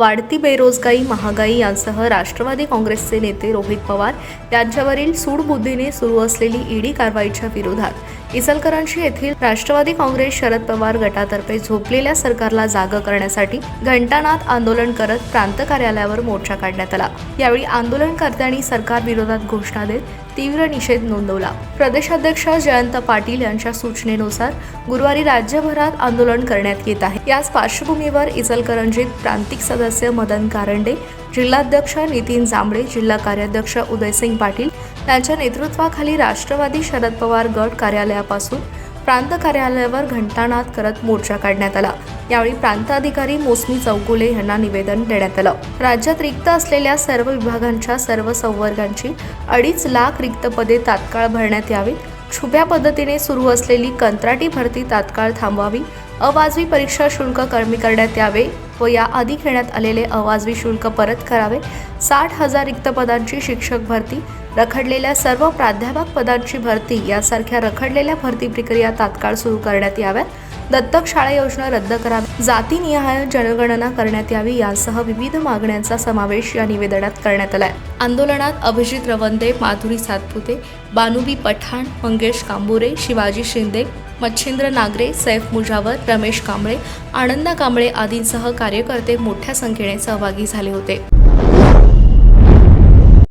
वाढती बेरोजगारी महागाई यांसह राष्ट्रवादी काँग्रेसचे नेते रोहित पवार यांच्यावरील सूडबुद्धीने सुरू असलेली ईडी कारवाईच्या विरोधात. इचलकरांशी येथील राष्ट्रवादी काँग्रेस शरद पवार गटातर्फे झोपलेल्या सरकारला जाग करण्यासाठी घंटानाद आंदोलन करत प्रांत कार्यालयावर मोर्चा काढण्यात आला. यावेळी आंदोलनकर्त्यांनी सरकार विरोधात घोषणा देत तीव्र निषेध नोंदवला. प्रदेशाध्यक्ष जयंत पाटील यांच्या सूचनेनुसार गुरुवारी राज्यभरात आंदोलन करण्यात येत आहे. याच पार्श्वभूमीवर इचलकरंजीत प्रांतिक सदस्य मदन कारंडे जिल्हाध्यक्ष नितीन जांभळे जिल्हा कार्याध्यक्ष उदयसिंग पाटील यांच्या नेतृत्वाखाली राष्ट्रवादी शरद पवार गट कार्यालयापासून प्रांत कार्यालयावर घंटानाद करत मोर्चा काढण्यात आला. यावेळी प्रांताधिकारी मोसमी चौगुले यांना निवेदन देण्यात आलं. राज्यात रिक्त असलेल्या सर्व विभागांच्या सर्व संवर्गांची अडीच लाख रिक्त पदे तात्काळ भरण्यात यावीत. छुप्या पद्धतीने सुरू असलेली कंत्राटी भरती तात्काळ थांबवावी. अवाजवी परीक्षा शुल्क कमी करण्यात यावे. व याआधी घेण्यात आलेले अवाजवी शुल्क परत करावे. साठ हजार रिक्त पदांची शिक्षक भरती रखडलेल्या सर्व प्राध्यापक पदांची भरती यासारख्या रखडलेल्या भरती प्रक्रिया तात्काळ सुरू करण्यात याव्यात. दत्तक शाळा योजना रद्द करावी. जातीनिहाय जनगणना करण्यात यावी यासह विविध मागण्यांचा समावेश या निवेदनात करण्यात आलाय. आंदोलनात अभिजित रवंदे माधुरी सातपुते बानुबी पठाण मंगेश कांबुरे शिवाजी शिंदे मच्छिंद्र नागरे सैफ मुजावर रमेश कांबळे आनंदा कांबळे आदींसह कार्यकर्ते मोठ्या संख्येने सहभागी झाले होते.